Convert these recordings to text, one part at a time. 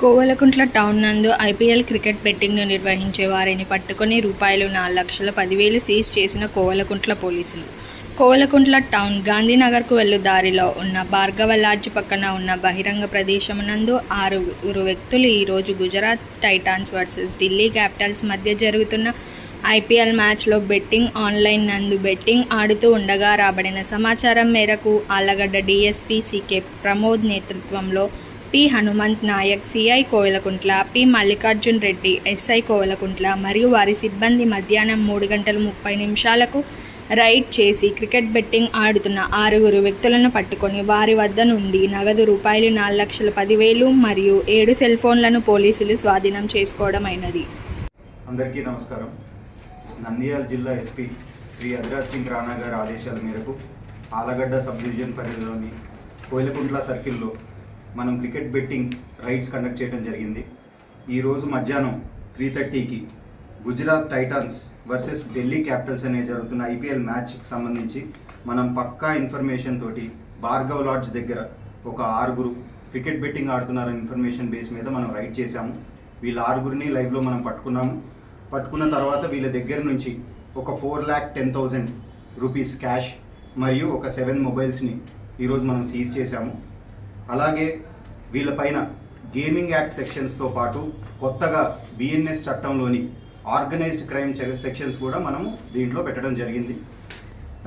Kovalakuntla town నందు IPL cricket బెట్టింగ్ను నిర్వహించే వారిని పట్టుకొని రూపాయలు నాలుగు లక్షల పదివేలు సీజ్ చేసిన కోవలకుంట్ల పోలీసులు. కోవలకుంట్ల టౌన్ గాంధీనగర్కు వెళ్ళు దారిలో ఉన్న భార్గవ లాడ్జ్ పక్కన ఉన్న బహిరంగ ప్రదేశమునందు ఆరుగురు వ్యక్తులు ఈరోజు Gujarat Titans versus Delhi Capitals మధ్య జరుగుతున్న ఐపీఎల్ మ్యాచ్లో బెట్టింగ్ ఆన్లైన్ నందు బెట్టింగ్ ఆడుతూ ఉండగా రాబడిన సమాచారం మేరకు ఆలగడ్డ డీఎస్పీ సీకే ప్రమోద్ నేతృత్వంలో P Hanumanth Naik CI Koilkuntla P Mallikarjun Reddy SI Koilkuntla మరియు వారి సిబ్బంది మధ్యాహ్నం మూడు గంటల ముప్పై నిమిషాలకు రైడ్ చేసి క్రికెట్ బెట్టింగ్ ఆడుతున్న ఆరుగురు వ్యక్తులను పట్టుకొని వారి వద్ద నుండి నగదు రూపాయలు నాలుగు లక్షల పదివేలు మరియు ఏడు సెల్ ఫోన్లను పోలీసులు స్వాధీనం చేసుకోవడం అయినది అందరికీ నమస్కారం. నంద్యాల జిల్లా ఎస్పీ శ్రీ అధిరాజ్ సింగ్ రాణా గారి ఆదేశాల మేరకు ఆలగడ్డ సబ్ డివిజన్ పరిధిలోని కోయిలకుంట్ల సర్కిల్లో మనం క్రికెట్ బెట్టింగ్ రైడ్స్ కండక్ట్ చేయడం జరిగింది. ఈరోజు మధ్యాహ్నం త్రీ థర్టీకి Gujarat Titans versus Delhi Capitals అనే జరుగుతున్న ఐపీఎల్ మ్యాచ్కి సంబంధించి మనం పక్కా ఇన్ఫర్మేషన్ తోటి భార్గవ్ లాడ్జ్ దగ్గర ఒక ఆరుగురు క్రికెట్ బెట్టింగ్ ఆడుతున్నారనే ఇన్ఫర్మేషన్ బేస్ మీద మనం రైడ్ చేశాము. వీళ్ళ ఆరుగురిని లైవ్లో మనం పట్టుకున్నాము. పట్టుకున్న తర్వాత వీళ్ళ దగ్గర నుంచి ఒక four lakh ten thousand rupees cash మరియు ఒక సెవెన్ మొబైల్స్ని ఈరోజు మనం సీజ్ చేశాము. అలాగే వీళ్ళపైన గేమింగ్ యాక్ట్ సెక్షన్స్తో పాటు కొత్తగా బిఎన్ఎస్ చట్టంలోని ఆర్గనైజ్డ్ క్రైమ్ సెక్షన్స్ కూడా మనము దీంట్లో పెట్టడం జరిగింది.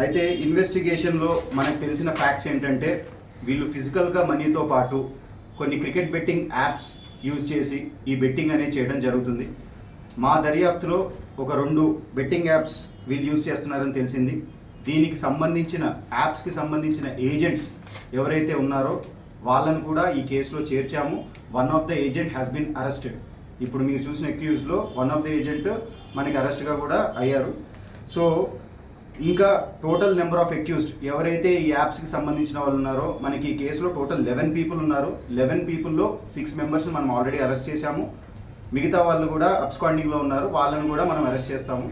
అయితే ఇన్వెస్టిగేషన్లో మనకు తెలిసిన ఫ్యాక్ట్స్ ఏంటంటే వీళ్ళు ఫిజికల్గా మనీతో పాటు కొన్ని క్రికెట్ బెట్టింగ్ యాప్స్ యూజ్ చేసి ఈ బెట్టింగ్ అనేది చేయడం జరుగుతుంది. మా దర్యాప్తులో ఒక రెండు బెట్టింగ్ యాప్స్ వీళ్ళు యూజ్ చేస్తున్నారని తెలిసింది. దీనికి సంబంధించిన యాప్స్కి సంబంధించిన ఏజెంట్స్ ఎవరైతే ఉన్నారో వాళ్ళని కూడా ఈ కేసులో చేర్చాము. One of the agent has been arrested ఇప్పుడు మీరు చూసిన అక్యూజ్లో వన్ ఆఫ్ ద ఏజెంట్ మనకి అరెస్ట్గా కూడా అయ్యారు. సో ఇంకా టోటల్ నెంబర్ ఆఫ్ అక్యూజ్డ్ ఎవరైతే ఈ యాప్స్కి సంబంధించిన వాళ్ళు ఉన్నారో మనకి ఈ కేసులో టోటల్ లెవెన్ పీపుల్ ఉన్నారు. లెవెన్ పీపుల్లో సిక్స్ మెంబర్స్ని మనం ఆల్రెడీ అరెస్ట్ చేశాము. మిగతా వాళ్ళు కూడా అబ్స్కాండింగ్లో ఉన్నారు. వాళ్ళని కూడా మనం అరెస్ట్ చేస్తాము.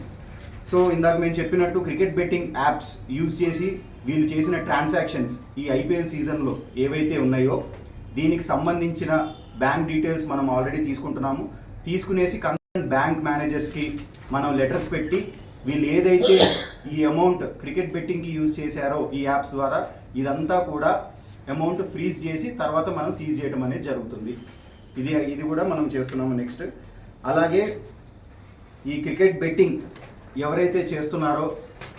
సో ఇందాక మేము చెప్పినట్టు క్రికెట్ బెట్టింగ్ యాప్స్ యూజ్ చేసి వీళ్ళు చేసిన ట్రాన్సాక్షన్స్ ఈ ఐపీఎల్ సీజన్లో ఏవైతే ఉన్నాయో దీనికి సంబంధించిన బ్యాంక్ డీటెయిల్స్ మనం ఆల్రెడీ తీసుకుంటున్నాము. తీసుకునేసి కన్సర్న్ బ్యాంక్ మేనేజర్స్కి మనం లెటర్స్ పెట్టి వీళ్ళు ఏదైతే ఈ అమౌంట్ క్రికెట్ బెట్టింగ్కి యూజ్ చేశారో ఈ యాప్స్ ద్వారా ఇదంతా కూడా అమౌంట్ ఫ్రీజ్ చేసి తర్వాత మనం సీజ్ చేయడం అనేది జరుగుతుంది. ఇది ఇది కూడా మనం చేస్తున్నాము నెక్స్ట్. అలాగే ఈ క్రికెట్ బెట్టింగ్ ఎవరైతే చేస్తున్నారో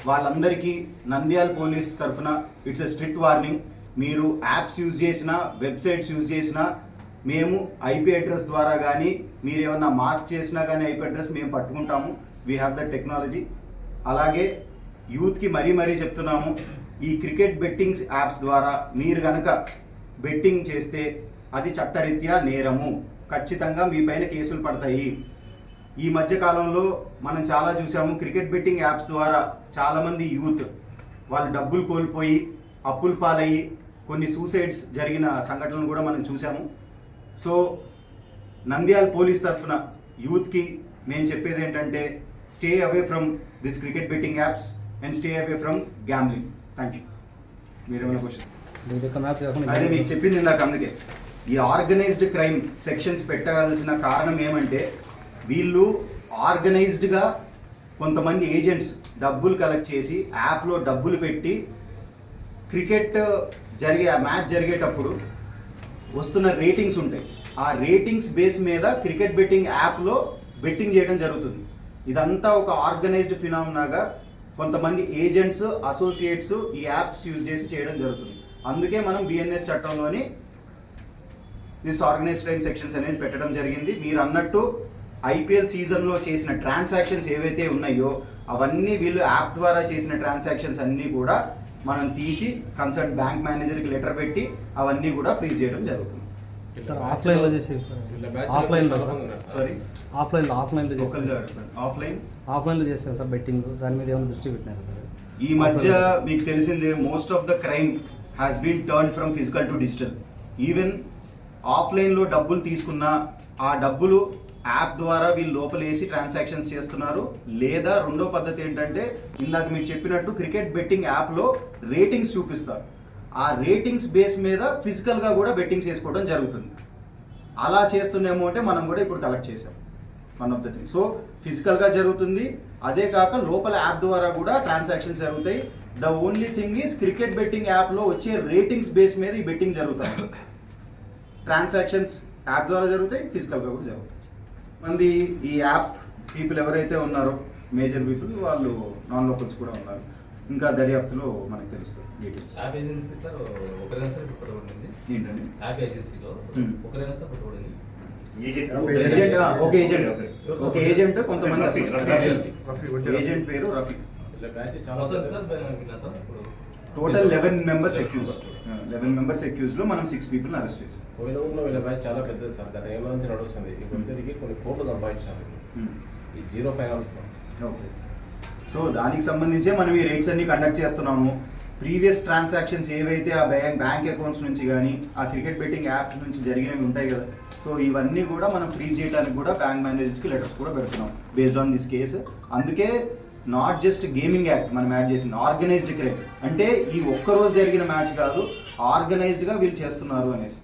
వాళ్ళందరికీ నంద్యాల పోలీస్ తరఫున ఇట్స్ ఎ స్ట్రిక్ట్ వార్నింగ్. మీరు యాప్స్ యూజ్ చేసినా వెబ్సైట్స్ యూజ్ చేసినా మేము ఐపీ అడ్రస్ ద్వారా కానీ మీరు ఏమన్నా మాస్క్ చేసినా కానీ ఐపీ అడ్రస్ మేము పట్టుకుంటాము. వీ హ్యావ్ ద టెక్నాలజీ అలాగే యూత్కి మరీ మరీ చెప్తున్నాము ఈ క్రికెట్ బెట్టింగ్స్ యాప్స్ ద్వారా మీరు కనుక బెట్టింగ్ చేస్తే అది చట్టరీత్యా నేరము. ఖచ్చితంగా మీ పైన కేసులు పడతాయి. ఈ మధ్య కాలంలో మనం చాలా చూసాము క్రికెట్ బెట్టింగ్ యాప్స్ ద్వారా చాలామంది యూత్ వాళ్ళు డబ్బులు కోల్పోయి అప్పులు పాలయ్యి కొన్ని సూసైడ్స్ జరిగిన సంఘటనలు కూడా మనం చూసాము. సో నంద్యాల పోలీస్ తరఫున యూత్కి నేను చెప్పేది ఏంటంటే stay away from this cricket betting apps and stay away from gambling thank you మీరేమైనా క్వశ్చన్ అదే మీకు చెప్పింది ఇందాక అందుకే. ఈ ఆర్గనైజ్డ్ క్రైమ్ సెక్షన్స్ పెట్టగలసిన కారణం ఏమంటే వీళ్ళు ఆర్గనైజ్డ్గా కొంతమంది ఏజెంట్స్ డబ్బులు కలెక్ట్ చేసి యాప్లో డబ్బులు పెట్టి క్రికెట్ జరిగే ఆ మ్యాచ్ జరిగేటప్పుడు వస్తున్న రేటింగ్స్ ఉంటాయి. ఆ రేటింగ్స్ బేస్ మీద క్రికెట్ బెట్టింగ్ యాప్లో బెట్టింగ్ చేయడం జరుగుతుంది. ఇదంతా ఒక ఆర్గనైజ్డ్ ఫినామినాగా కొంతమంది ఏజెంట్స్ అసోసియేట్స్ ఈ యాప్స్ యూజ్ చేసి చేయడం జరుగుతుంది. అందుకే మనం బిఎన్ఎస్ చట్టంలోని దిస్ ఆర్గనైజ్డ్ క్రైమ్ సెక్షన్స్ అనేది పెట్టడం జరిగింది. మీరు అన్నట్టు ఐపీఎల్ సీజన్లో చేసిన ట్రాన్సాక్షన్స్ ఏవైతే ఉన్నాయో అవన్నీ వీళ్ళు యాప్ ద్వారా చేసిన ట్రాన్సాక్షన్స్ అన్నీ కూడా మనం తీసి కన్సర్న్ బ్యాంక్ మేనేజర్కి లెటర్ పెట్టి అవన్నీ కూడా ఫ్రీజ్ చేయడం జరుగుతుంది. సార్ ఆఫ్లైన్లో చేసేది సార్. ఆఫ్లైన్లో సారీ. ఆఫ్లైన్లో ఆఫ్లైన్లో ఒకళ్ళు చేసేది ఆఫ్లైన్? ఆఫ్లైన్లో సార్ బెట్టింగ్. దాని మీద ఏమైనా దృష్టి పెట్టినారు సార్? ఈ మధ్య మీకు తెలిసిందే most of the crime has been turn from physical to digital even ఆఫ్లైన్లో డబ్బులు తీసుకున్న ఆ డబ్బులు యాప్ ద్వారా వీళ్ళు లోపలేసి ట్రాన్సాక్షన్స్ చేస్తున్నారు. లేదా రెండో పద్ధతి ఏంటంటే ఇందాక మీరు చెప్పినట్టు క్రికెట్ బెట్టింగ్ యాప్లో రేటింగ్స్ చూపిస్తారు. ఆ రేటింగ్స్ బేస్ మీద ఫిజికల్గా కూడా బెట్టింగ్స్ వేసుకోవడం జరుగుతుంది. అలా చేస్తున్నామో అంటే మనం కూడా ఇప్పుడు కలెక్ట్ చేసాం one of the thing so ఫిజికల్గా జరుగుతుంది. అదే కాక లోపల యాప్ ద్వారా కూడా ట్రాన్సాక్షన్స్ జరుగుతాయి. The only thing is cricket betting యాప్లో వచ్చే రేటింగ్స్ బేస్ మీద ఈ బెట్టింగ్ జరుగుతుంది. ట్రాన్సాక్షన్స్ యాప్ ద్వారా జరుగుతాయి ఫిజికల్గా కూడా జరుగుతాయి. మంది ఈ యాప్ పీపుల్ ఎవరైతే ఉన్నారో మేజర్ పీపుల్ వాళ్ళు నాన్ లోకల్స్ కూడా ఉన్నారు. ఇంకా దర్యాప్తులో మనకు తెలుస్తుంది డీటెయిల్స్. యాప్ ఏజెన్సీ సార్ ఒకరైనా సార్ ఇప్పుడు పట్టుబడింది ఏంటండి? యాప్ ఏజెన్సీలో. ఒకరైనా సార్ పట్టుబడింది ఏజెంట్ ఒక ఏజెంట్. ఒక ఏజెంట్. కొంతమంది. ఏజెంట్ పేరు రఫీ. చాలా total eleven members accuse eleven members అక్యూజ్లో మనం సిక్స్ పీపుల్ అరెస్ట్ చేసాం కోయిలూరులో వీళ్ళ బ్యాచ్ చాలా పెద్దది సార్. గత ఏళ్ళ నుంచి నడుస్తుంది. ఈ కొద్దికి కొన్ని కోట్లు సంపాదించారు. ఈ జీరో ఫైనాన్స్ ఓకే సో దానికి సంబంధించే మనం ఈ రేట్స్ అన్ని కండక్ట్ చేస్తున్నాము. ప్రీవియస్ ట్రాన్సాక్షన్స్ ఏవైతే ఆ బ్యాంక్ బ్యాంక్ అకౌంట్స్ నుంచి కానీ ఆ క్రికెట్ బెట్టింగ్ యాప్ నుంచి జరిగినవి ఉంటాయి కదా. సో ఇవన్నీ కూడా మనం ఫ్రీజ్ చేయడానికి కూడా బ్యాంక్ మేనేజర్స్కి లెటర్స్ కూడా పెడుతున్నాం. బేస్డ్ ఆన్ దిస్ కేసు అందుకే నాట్ జస్ట్ గేమింగ్ యాక్ట్ మనం యాడ్ చేసింది ఆర్గనైజ్డ్ క్రైమ్ అంటే ఈ ఒక్క రోజు జరిగిన మ్యాచ్ కాదు ఆర్గనైజ్డ్గా వీళ్ళు చేస్తున్నారు అనేసి.